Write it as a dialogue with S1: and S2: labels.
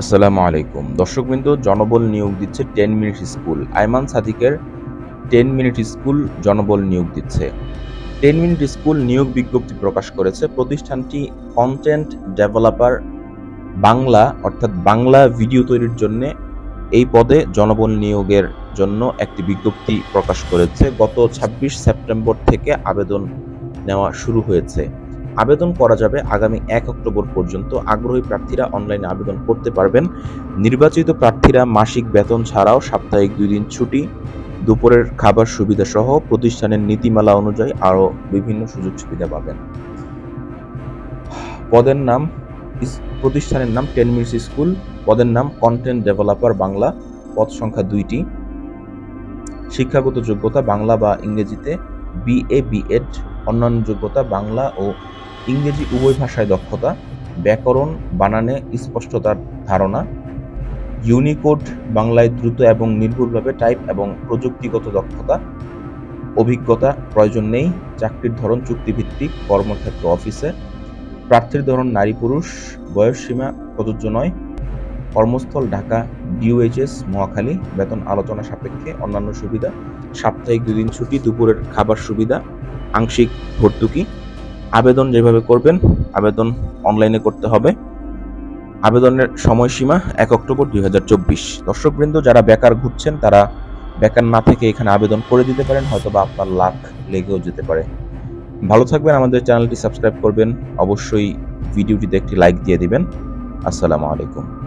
S1: আসসালামু আলাইকুম। দর্শকবৃন্দ, জনবল নিয়োগ দিচ্ছে টেন মিনিট স্কুল। আইমান সাদিকের টেন মিনিট স্কুল জনবল নিয়োগ দিচ্ছে। টেন মিনিট স্কুল নিয়োগ বিজ্ঞপ্তি প্রকাশ করেছে। প্রতিষ্ঠানটি কন্টেন্ট ডেভেলপার বাংলা, অর্থাৎ বাংলা ভিডিও তৈরির জন্য এই পদে জনবল নিয়োগের জন্য একটি বিজ্ঞপ্তি প্রকাশ করেছে। গত ছাব্বিশ সেপ্টেম্বর থেকে আবেদন নেওয়া শুরু হয়েছে। আবেদন করা যাবে আগামী এক অক্টোবর পর্যন্ত। আগ্রহী প্রার্থীরা অনলাইনে আবেদন করতে পারবেন। নির্বাচিত প্রার্থীরা মাসিক বেতন ছাড়াও সাপ্তাহিক দুই দিন ছুটি, দুপুরের খাবার সুবিধা সহ প্রতিষ্ঠানের নীতিমালা অনুযায়ী আরও বিভিন্ন সুযোগ সুবিধা পাবেন। পদের নাম প্রতিষ্ঠানের নাম টেন মিনিটস স্কুল, পদের নাম কন্টেন্ট ডেভেলপার বাংলা, পদ সংখ্যা দুইটি। শিক্ষাগত যোগ্যতা বাংলা বা ইংরেজিতে বিএ বিএড অন্যান্য যোগ্যতা বাংলা ও ইংরেজি উভয় ভাষায় দক্ষতা, ব্যাকরণ, বানানে স্পষ্টতার ধারণা, ইউনিকোড বাংলায় দ্রুত এবং নির্ভুলভাবে টাইপ এবং প্রযুক্তিগত দক্ষতা, অভিজ্ঞতা, প্রয়োজন নেই, চাকরির ধরন চুক্তিভিত্তিক, কর্মক্ষেত্র অফিসে, প্রার্থীর ধরন নারী পুরুষ, বয়স সীমা প্রযোজ্য নয়, কর্মস্থল ঢাকা, ডিওএইচএস, মহাখালী, বেতন আলোচনা সাপেক্ষে অন্যান্য সুবিধা, সাপ্তাহিক দুদিন ছুটি, দুপুরের খাবার সুবিধা আংশিক ভর্তুকি। আবেদন যেভাবে করবেন, আবেদন অনলাইনে করতে হবে। আবেদনের সময়সীমা এক অক্টোবর দুই হাজার চব্বিশ। দর্শকবৃন্দ, যারা বেকার ঘুরছেন, তারা বেকার না থেকে এখানে আবেদন করে দিতে পারেন হয়তো বা আপনার লাখ লেগেও যেতে পারে। ভালো থাকবেন, আমাদের চ্যানেলটি সাবস্ক্রাইব করবেন। অবশ্যই ভিডিওটিতে একটি লাইক দিয়ে দিবেন। আসসালামু আলাইকুম।